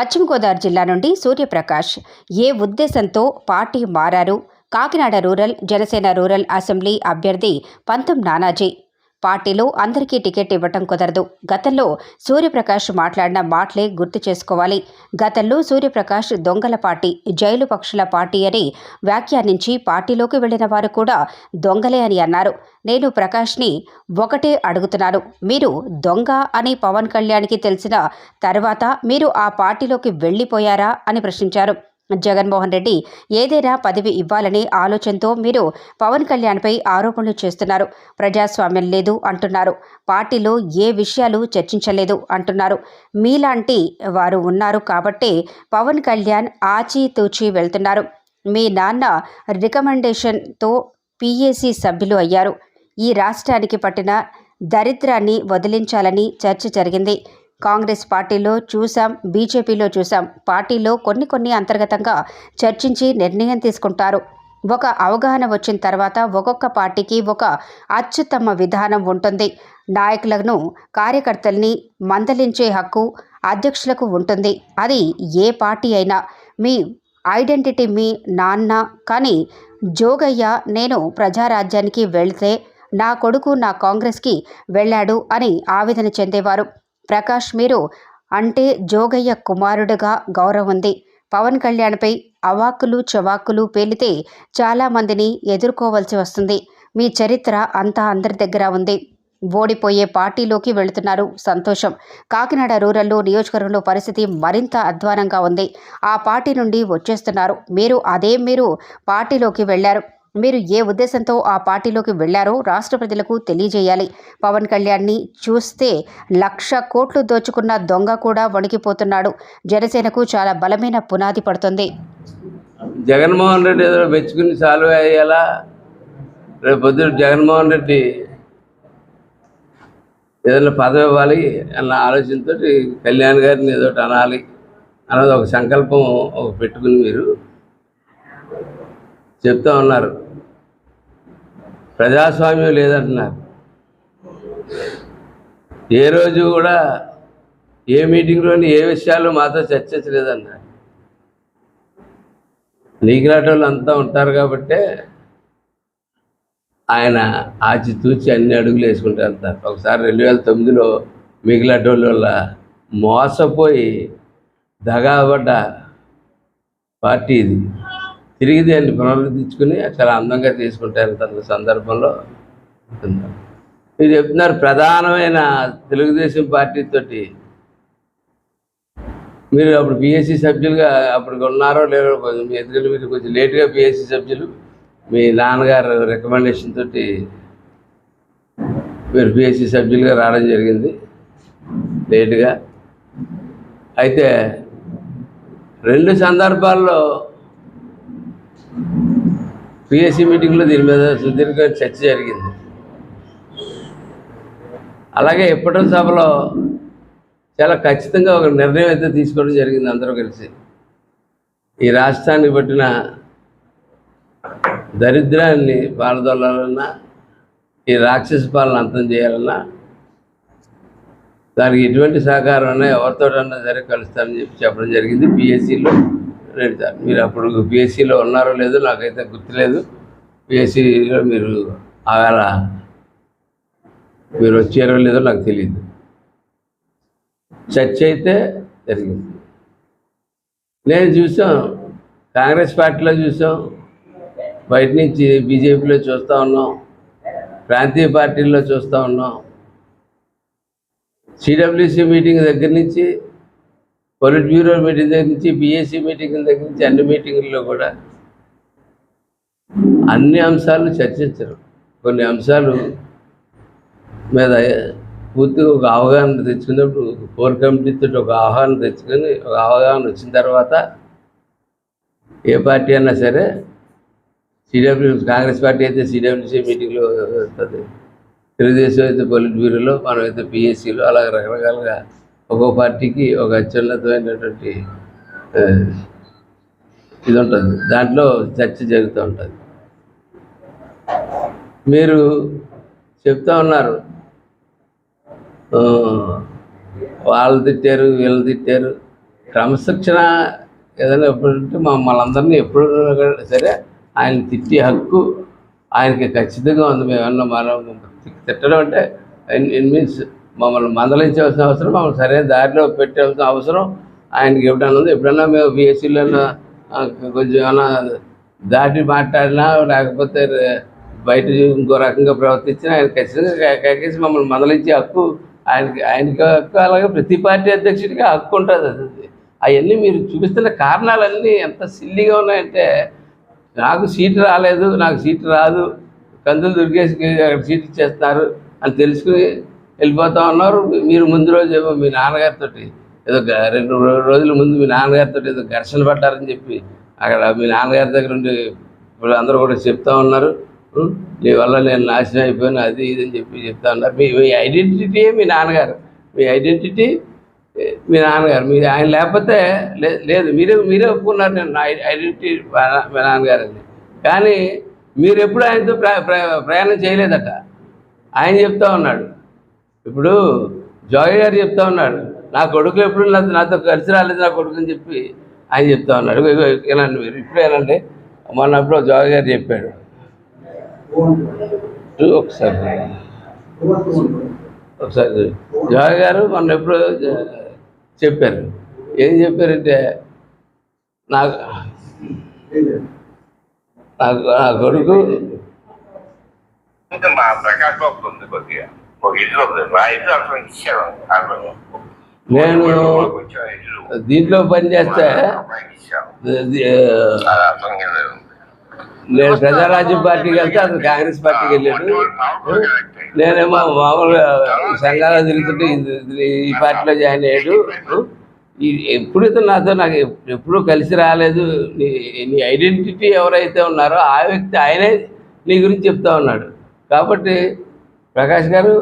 పశ్చిమ గోదావరి జిల్లా నుండి సూర్యప్రకాష్ ఏ ఉద్దేశంతో పార్టీ మారారు? Kakinada rural Janasena rural assembly అభ్యర్థి పంతం నానాజీ పార్టీలో అందరికీ టికెట్ ఇవ్వటం కుదరదు. గతంలో సూర్యప్రకాష్ మాట్లాడిన మాటలే గుర్తు చేసుకోవాలి. గతంలో సూర్యప్రకాష్ దొంగల పార్టీ జైలు పక్షుల పార్టీ అని వ్యాఖ్యానించి పార్టీలోకి వెళ్ళిన వారు కూడా దొంగలే అని అన్నారు. నేను ప్రకాష్ని ఒకటే అడుగుతున్నాను. మీరు దొంగ అని పవన్ కళ్యాణ్కి తెలిసిన తర్వాత మీరు ఆ పార్టీలోకి వెళ్ళిపోయారా అని ప్రశ్నించారు. జగన్మోహన్ రెడ్డి ఏదైనా పదవి ఇవ్వాలనే ఆలోచనతో మీరు పవన్ కళ్యాణ్పై ఆరోపణలు చేస్తున్నారు. ప్రజాస్వామ్యం లేదు అంటున్నారు. పార్టీలో ఏ విషయాలు చర్చించలేదు అంటున్నారు. మీలాంటి వారు ఉన్నారు కాబట్టే పవన్ కళ్యాణ్ ఆచితూచి వెళ్తున్నారు. మీ నాన్న రికమెండేషన్తో పిఏసీ సభ్యులు అయ్యారు. ఈ రాష్ట్రానికి పట్టిన దరిద్రాన్ని వదిలించాలని చర్చ జరిగింది. కాంగ్రెస్ పార్టీలో చూసాం బీజేపీలో చూసాం పార్టీలో కొన్ని కొన్ని అంతర్గతంగా చర్చించి నిర్ణయం తీసుకుంటారు. ఒక అవగాహన వచ్చిన తర్వాత ఒక్కొక్క పార్టీకి ఒక అత్యుత్తమ విధానం ఉంటుంది. నాయకులను కార్యకర్తల్ని మందలించే హక్కు అధ్యక్షులకు ఉంటుంది. అది ఏ పార్టీ అయినా. మీ ఐడెంటిటీ మీ నాన్న కానీ జోగయ్య నేను ప్రజారాజ్యానికి వెళ్తే నా కొడుకు నా కాంగ్రెస్కి వెళ్ళాడు అని ఆవేదన చెందేవారు. ప్రకాష్ మీరు అంటే జోగయ్య కుమారుడుగా గౌరవం ఉంది పవన్ కళ్యాణ్పై అవాక్కులు చవాకులు పేలితే చాలామందిని ఎదుర్కోవాల్సి వస్తుంది. మీ చరిత్ర అంతా అందరి దగ్గర ఉంది. ఓడిపోయే పార్టీలోకి వెళుతున్నారు సంతోషం. కాకినాడ రూరల్లో నియోజకవర్గంలో పరిస్థితి మరింత అధ్వానంగా ఉంది. ఆ పార్టీ నుండి వచ్చేస్తున్నారు. మీరు అదే మీరు పార్టీలోకి వెళ్ళారు మీరు ఏ ఉద్దేశంతో ఆ పార్టీలోకి వెళ్ళారో రాష్ట్ర ప్రజలకు తెలియజేయాలి. పవన్ కళ్యాణ్ని చూస్తే లక్ష కోట్లు దోచుకున్న దొంగ కూడా వణికిపోతున్నాడు. జనసేనకు చాలా బలమైన పునాది పడుతుంది. జగన్మోహన్ రెడ్డి ఏదో మెచ్చుకుని సాల్వ్ అయ్యేలా రేపు పొద్దున జగన్మోహన్ రెడ్డి ఏదైనా పదవి ఇవ్వాలి అన్న ఆలోచనతో కళ్యాణ్ గారిని ఏదో ఒకటి అనాలి అన్నది ఒక సంకల్పం ఒక పెట్టుకుని మీరు చెప్తా ఉన్నారు. ప్రజాస్వామ్యం లేదంటున్నారు. ఏ రోజు కూడా ఏ మీటింగ్లోని ఏ విషయాలు మాతో చర్చించలేదన్నారు. నీకులాంటి వాళ్ళు అంతా ఉంటారు కాబట్టే ఆయన ఆచితూచి అన్ని అడుగులు వేసుకుంటూ వెళ్తారు. ఒకసారి రెండు వేల తొమ్మిదిలో మిగిలాటోళ్ళ వల్ల మోసపోయి దగాబడ్డ పార్టీ ఇది. తిరిగి దాన్ని పునరుద్ధరించుకుని చాలా అందంగా తీసుకుంటారు తన సందర్భంలో. మీరు చెప్తున్నారు ప్రధానమైన తెలుగుదేశం పార్టీతోటి మీరు అప్పుడు బీఎస్సీ సభ్యులుగా అప్పుడు ఉన్నారో లేదో కొంచెం మీ ఎందుకంటే మీరు కొంచెం లేట్గా బీఎస్సీ సభ్యులు మీ నాన్నగారు రికమెండేషన్ తోటి మీరు పిఎస్సి సభ్యులుగా రావడం జరిగింది లేటుగా. అయితే రెండు సందర్భాల్లో పిఎస్సి మీటింగ్లో దీని మీద సుదీర్ఘ చర్చ జరిగింది. అలాగే ఎప్పటి సభలో చాలా ఖచ్చితంగా ఒక నిర్ణయం అయితే తీసుకోవడం జరిగింది అందరూ కలిసి. ఈ రాష్ట్రాన్ని పట్టిన దరిద్రాన్ని పాలదొల్లాలన్నా ఈ రాక్షస పాలన అంతం చేయాలన్నా దానికి ఎటువంటి సహకారం అన్నా ఎవరితోటన్నా సరే కలుస్తానని చెప్పి చెప్పడం జరిగింది పిఎస్సిలో రెండు సార్లు మీరు అప్పుడు బీఎస్సీలో ఉన్నారో లేదో నాకైతే గుర్తులేదు. బీఎస్సీలో మీరు ఆవేళ మీరు వచ్చారో లేదో నాకు తెలియదు చర్చ అయితే జరిగింది. నేను చూసాం కాంగ్రెస్ పార్టీలో చూసాం బయట నుంచి బీజేపీలో చూస్తూ ఉన్నాం ప్రాంతీయ పార్టీల్లో చూస్తూ ఉన్నాం. సిడబ్ల్యూసి మీటింగ్ దగ్గర నుంచి పొలిట్ బ్యూరో మీటింగ్ దగ్గర నుంచి బీఎస్సీ మీటింగ్ దగ్గర నుంచి అన్ని మీటింగుల్లో కూడా అన్ని అంశాలు చర్చించరు. కొన్ని అంశాలు మీద పూర్తిగా ఒక అవగాహన తెచ్చుకున్నప్పుడు కోర్ కమిటీతో ఒక అవగాహన తెచ్చుకొని ఒక అవగాహన వచ్చిన తర్వాత ఏ పార్టీ అయినా సరే సిడబ్ల్యూ కాంగ్రెస్ పార్టీ అయితే సిడబ్ల్యూసీ మీటింగ్లో వస్తుంది. తెలుగుదేశం అయితే పొలిట్ బ్యూరోలో మనం అయితే పిఎస్సీలో అలాగే రకరకాలుగా ఒక్కో పార్టీకి ఒక అత్యున్నతమైనటువంటి ఇది ఉంటుంది దాంట్లో చర్చ జరుగుతూ ఉంటుంది. మీరు చెప్తా ఉన్నారు. వాళ్ళు తిట్టారు వీళ్ళు తిట్టారు. క్రమశిక్షణ ఏదైనా ఎప్పుడంటే మమ్మల్ని అందరినీ ఎప్పుడు సరే ఆయన తిట్టే హక్కు ఆయనకి ఖచ్చితంగా ఉంది. మేమన్నా మనం తిట్టడం అంటే ఇన్ మీన్స్ మమ్మల్ని మందలించవలసిన అవసరం మమ్మల్ని సరైన దారిలో పెట్టవలసిన అవసరం. ఆయనకి ఎప్పుడన్నా ఉంది? ఎప్పుడన్నా మేము బీఎస్సీలలో కొంచెం ఏమైనా దాటి మాట్లాడినా లేకపోతే బయట ఇంకో రకంగా ప్రవర్తించినా ఆయన ఖచ్చితంగా మమ్మల్ని మందలించే హక్కు ఆయనకి ఆయనకి హక్కు అలాగే ప్రతి పార్టీ అధ్యక్షుడికి హక్కు ఉంటుంది అది. అవన్నీ మీరు చూపిస్తున్న కారణాలన్నీ ఎంత సిల్లీగా ఉన్నాయంటే నాకు సీట్ రాలేదు నాకు సీటు రాదు కందులు దుర్గేసి అక్కడ సీట్ ఇచ్చేస్తున్నారు అని తెలుసుకుని వెళ్ళిపోతా ఉన్నారు. మీరు ముందు రోజు ఏమో మీ నాన్నగారితో ఏదో రెండు రోజుల ముందు మీ నాన్నగారితో ఏదో ఘర్షణ పడ్డారని చెప్పి అక్కడ మీ నాన్నగారి దగ్గర ఉండి ఇప్పుడు అందరూ కూడా చెప్తా ఉన్నారు. నీ వల్ల నేను నాశనం అయిపోయాను అది ఇది అని చెప్పి చెప్తా ఉన్నారు. మీ మీ ఐడెంటిటీ మీ నాన్నగారు. మీ ఐడెంటిటీ మీ నాన్నగారు. మీరు ఆయన లేకపోతే లేదు మీరే మీరే ఒప్పుకున్నారు నేను నా ఐడెంటిటీ మా నా- మా నాన్నగారని. కానీ మీరు ఎప్పుడు ఆయనతో ప్ర- ప్రయాణం చేయలేదట. ఆయన చెప్తా ఉన్నాడు. ఇప్పుడు జోగి గారు చెప్తా ఉన్నాడు నా కొడుకు ఎప్పుడు నాతో కలిసి రాలేదు నా కొడుకు అని చెప్పి ఆయన చెప్తా ఉన్నాడు. ఇగో- మీరు ఇప్పుడు ఏనండి మొన్నప్పుడు జోగి గారు చెప్పాడు. ఒకసారి ఒకసారి చూడు. గారు. మొన్న ఎప్పుడు చెప్పారు. ఏం చెప్పారంటే నాకు నాకు నా కొడుకు మా ప్రకాశం బాబు ఉంది కొద్దిగా. ఒక ఇల్లు అసలు ఇచ్చారు నేను దీంట్లో పని చేస్తే అమ్మాయికి ఇచ్చారు ఇది, అది అర్థం కాలేదు. నేను ప్రజారాజ్యం పార్టీకి వెళ్తే అతను కాంగ్రెస్ పార్టీకి వెళ్ళాడు నేనేమో మామూలుగా సంఘాలు తిరుగుతుంటే ఈ పార్టీలో జాయిన్ అయ్యాడు ఎప్పుడు ఇతను నాతో నాకు ఎప్- ఎప్పుడూ కలిసి రాలేదు నీ నీ ఐడెంటిటీ ఎవరైతే ఉన్నారో ఆ వ్యక్తి ఆయనే నీ గురించి చెప్తా ఉన్నాడు కాబట్టి ప్రకాష్ గారు